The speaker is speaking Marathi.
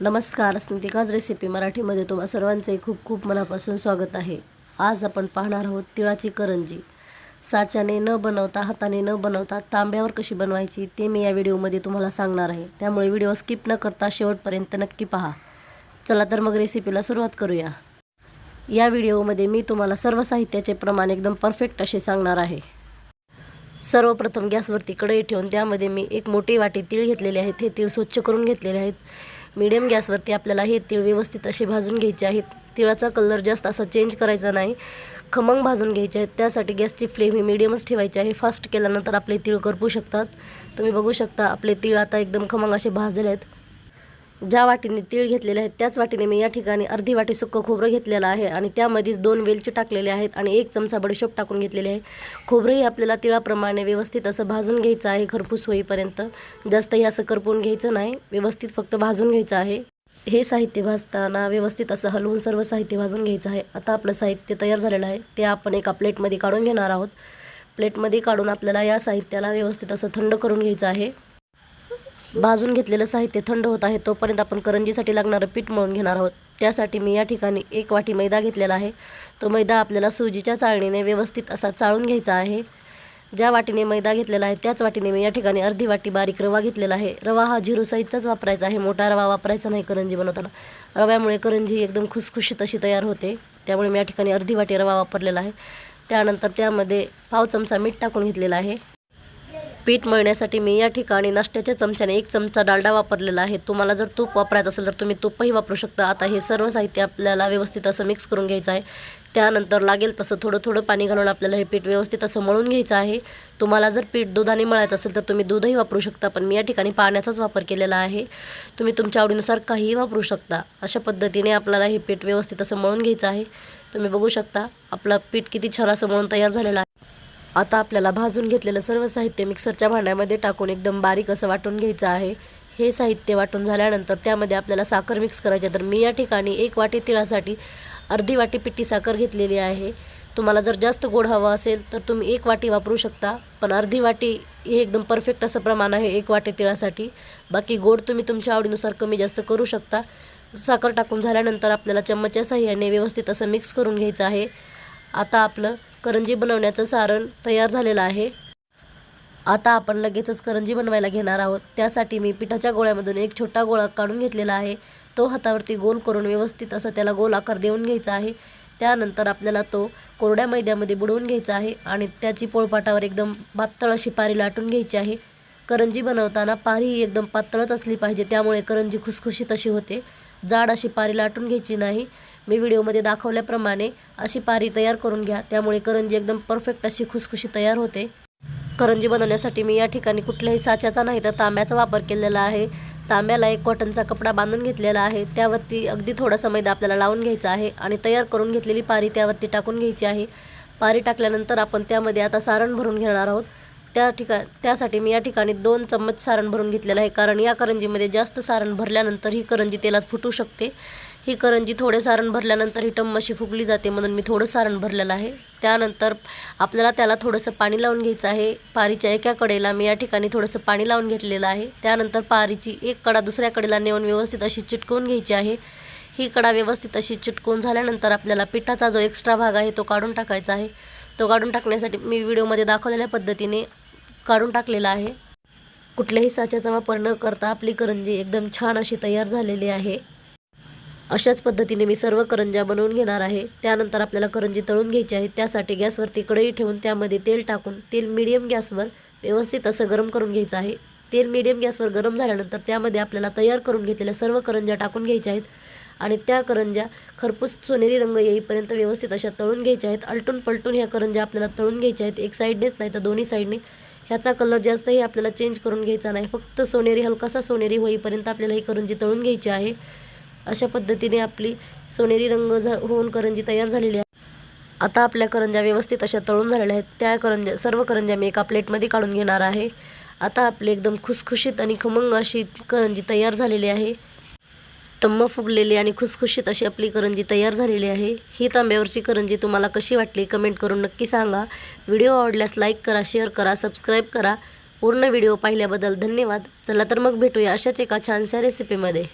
नमस्कार स्नितिकाज रेसिपी मराठीमध्ये तुम्हा सर्वांचे खूप खूप मनापासून स्वागत आहे. आज आपण पाहणार आहोत तिळाची करंजी. साच्याने न बनवता हाताने न बनवता तांब्यावर कशी बनवायची ते मी या व्हिडिओमध्ये तुम्हाला सांगणार आहे. त्यामुळे व्हिडिओ स्किप न करता शेवटपर्यंत नक्की पहा. चला तर मग रेसिपीला सुरुवात करूया. या व्हिडिओमध्ये मी तुम्हाला सर्व साहित्याचे प्रमाण एकदम परफेक्ट असे सांगणार आहे. सर्वप्रथम गॅसवरती कढई ठेवून त्यामध्ये मी एक मोठी वाटी तीळ घेतलेले आहेत हे तीळ स्वच्छ करून घेतलेले आहेत. मीडियम गॅसवरती आपल्याला हे तीळ व्यवस्थित असे भाजून घ्यायचे आहेत. तिळाचा कलर जास्त असा चेंज करायचा नाही. खमंग भाजून घ्यायचे आहेत. त्यासाठी गॅसची फ्लेम ही मिडियमच ठेवायची आहे. फास्ट केल्यानंतर आपले तीळ करपू शकतात. तुम्ही बघू शकता आपले तीळ आता एकदम खमंग असे भाजले आहेत. ज्या वाटीने तीळ घेतलेले आहेत त्याच वाटीने मी या ठिकाणी अर्धी वाटी सुक्कं खोबरं घेतलेलं आहे आणि त्यामध्येच दोन वेलची टाकलेले आहेत आणि एक चमचा बडीशोप टाकून घेतलेले आहे. खोबरंही आपल्याला तिळाप्रमाणे व्यवस्थित असं भाजून घ्यायचं आहे खरपूस होईपर्यंत. जास्तही असं करपून घ्यायचं नाही व्यवस्थित फक्त भाजून घ्यायचं आहे. हे साहित्य भाजताना व्यवस्थित असं हलवून सर्व साहित्य भाजून घ्यायचं आहे. आता आपलं साहित्य तयार झालेलं आहे ते आपण एका प्लेटमध्ये काढून घेणार आहोत. प्लेटमध्ये काढून आपल्याला या साहित्याला व्यवस्थित असं थंड करून घ्यायचं आहे. भाजून घेतलेलं साहित्य थंड होत आहे तोपर्यंत आपण करंजीसाठी लागणारं पीठ मळून घेणार आहोत. त्यासाठी मी या ठिकाणी एक वाटी मैदा घेतलेला आहे. तो मैदा आपल्याला सुजीच्या चाळणीने व्यवस्थित असा चाळून घ्यायचा आहे. ज्या वाटीने मैदा घेतलेला आहे त्याच वाटीने मी या ठिकाणी अर्धी वाटी बारीक रवा घेतलेला आहे. रवा हा झिरू साईजचाच वापरायचा आहे मोठा रवा वापरायचा नाही करंजी बनवताना. रव्यामुळे करंजी एकदम खुसखुशीत अशी तयार होते. त्यामुळे मी या ठिकाणी अर्धी वाटी रवा वापरलेला आहे. त्यानंतर त्यामध्ये पाव चमचा मीठ टाकून घेतलेला आहे. पीठ मळण्यासाठी मी या ठिकाणी नाश्त्याच्या चमच्याने एक चमचा डालडा वापरलेला आहे. तुम्हाला जर तूप वापरायचं असेल तर तुम्ही तुपही वापरू शकता. आता हे सर्व साहित्य आपल्याला व्यवस्थित असं मिक्स करून घ्यायचं आहे. त्यानंतर लागेल तसं थोडं थोडं पाणी घालून आपल्याला हे पीठ व्यवस्थित असं मळून घ्यायचं आहे. तुम्हाला जर पीठ दुधाने मळायचं असेल तर तुम्ही दूधही वापरू शकता पण मी या ठिकाणी पाण्याचाच वापर केलेला आहे. तुम्ही तुमच्या आवडीनुसार काहीही वापरू शकता. अशा पद्धतीने आपल्याला हे पीठ व्यवस्थित असं मळून घ्यायचं आहे. तुम्ही बघू शकता आपलं पीठ किती छान असं मळून तयार झालेलं आहे. आता आपल्याला भाजून घेतलेलं सर्व साहित्य मिक्सरच्या भांड्यामध्ये टाकून एकदम बारीक असं वाटून घ्यायचं आहे. हे साहित्य वाटून झाल्यानंतर त्यामध्ये आपल्याला साखर मिक्स करायची तर मी या ठिकाणी एक वाटी तिळासाठी अर्धी वाटी पिठी साखर घेतलेली आहे. तुम्हाला जर जास्त गोड हवं असेल तर तुम्ही एक वाटी वापरू शकता. पण अर्धी वाटी हे एकदम परफेक्ट असं प्रमाण आहे एक वाटी तिळासाठी. बाकी गोड तुम्ही तुमच्या आवडीनुसार कमी जास्त करू शकता. साखर टाकून झाल्यानंतर आपल्याला चम्मचच्या साह्याने व्यवस्थित असं मिक्स करून घ्यायचं आहे. आता आपलं करंजी बनवण्याचं सारण तयार झालेलं आहे. आता आपण लगेचच करंजी बनवायला घेणार आहोत. त्यासाठी मी पिठाच्या गोळ्यामधून एक छोटा गोळा काढून घेतलेला आहे. तो हातावरती गोल करून व्यवस्थित असं त्याला गोल आकार देऊन घ्यायचा आहे. त्यानंतर आपल्याला तो कोरड्या मैद्यामध्ये बुडवून घ्यायचा आहे आणि त्याची पोळपाटावर एकदम पातळ अशी पारी लाटून घ्यायची आहे. करंजी बनवताना पारी ही एकदम पातळच असली पाहिजे त्यामुळे करंजी खुसखुशीत अशी होते. जाड अशी पारी लाटून घ्यायची नाही. मी व्हिडिओमध्ये दाखवल्याप्रमाणे अशी पारी तयार करून घ्या. त्यामुळे करंजी एकदम परफेक्ट अशी खुसखुशी तयार होते. करंजी बनवण्यासाठी मी या ठिकाणी कुठल्याही साच्याचा नाही तर तांब्याचा वापर केलेला आहे. तांब्याला एक कॉटनचा कपडा बांधून घेतलेला आहे. त्यावरती अगदी थोडासा मैदा आपल्याला लावून घ्यायचा आहे आणि तयार करून घेतलेली पारी त्यावरती टाकून घ्यायची आहे. पारी टाकल्यानंतर आपण त्यामध्ये आता सारण भरून घेणार आहोत. त्या ठिका त्यासाठी मी या ठिकाणी दोन चम्मच सारण भरून घेतलेलं आहे. कारण या करंजीमध्ये जास्त सारण भरल्यानंतर ही करंजी तेलात फुटू शकते. ही करंजी थोडे सारण भरल्यानंतर ही टम्मशी फुगली जाते म्हणून मी थोडं सारण भरलेलं आहे. त्यानंतर आपल्याला त्याला थोडंसं पाणी लावून घ्यायचं आहे. पारीच्या एका कडेला मी या ठिकाणी थोडंसं पाणी लावून घेतलेलं आहे. त्यानंतर पारीची एक कडा दुसऱ्या कडेला नेऊन व्यवस्थित अशी चिटकवून घ्यायची आहे. ही कडा व्यवस्थित अशी चिटकवून झाल्यानंतर आपल्याला पिठाचा जो एक्स्ट्रा भाग आहे तो काढून टाकायचा आहे. तो काढून टाकण्यासाठी मी व्हिडिओमध्ये दाखवलेल्या पद्धतीने काढून टाकलेला आहे. कुठल्याही साच्याचा वापर न करता आपली करंजी एकदम छान अशी तयार झालेली आहे. अशाच पद्धतीने मी सर्व करंज्या बनवून घेणार आहे. त्यानंतर आपल्याला करंजी तळून घ्यायची आहे. त्यासाठी गॅसवरती कढई ठेवून त्यामध्ये तेल टाकून तेल मिडियम गॅसवर व्यवस्थित असं गरम करून घ्यायचं आहे. तेल मिडियम गॅसवर गरम झाल्यानंतर त्यामध्ये आपल्याला तयार करून घेतलेल्या सर्व करंज्या टाकून घ्यायच्या आहेत. आणि त्या करंज्या खरपूस सोनेरी रंग येईपर्यंत व्यवस्थित अशा तळून घ्यायच्या आहेत. आलटून पलटून ह्या करंज्या आपल्याला तळून घ्यायच्या आहेत. एक साईडनेच नाही तर दोन्ही साईडने. ह्याचा कलर जास्तही आपल्याला चेंज करून घ्यायचा नाही. फक्त सोनेरी हलकासा सोनेरी होईपर्यंत आपल्याला ही करंजी तळून घ्यायची आहे. अशा पद्धतीने आपली सोनेरी रंग झा होऊन करंजी तयार झालेली आहे. आता आपल्या करंज्या व्यवस्थित अशा तळून झालेल्या आहेत. त्या करंज्या सर्व करंज्या मी एका प्लेटमध्ये काढून घेणार आहे. आता आपली एकदम खुसखुशीत आणि खमंग अशी करंजी तयार झालेली आहे. टम्म फुगलेली आणि खुसखुशीत अशी आपली करंजी तयार झालेली आहे. ही तांब्यावरची करंजी तुम्हाला कशी वाटली कमेंट करून नक्की सांगा. व्हिडिओ आवडल्यास लाईक करा शेअर करा सबस्क्राईब करा. पूर्ण व्हिडिओ पाहिल्याबद्दल धन्यवाद. चला तर मग भेटूया अशाच एका छानशा रेसिपीमध्ये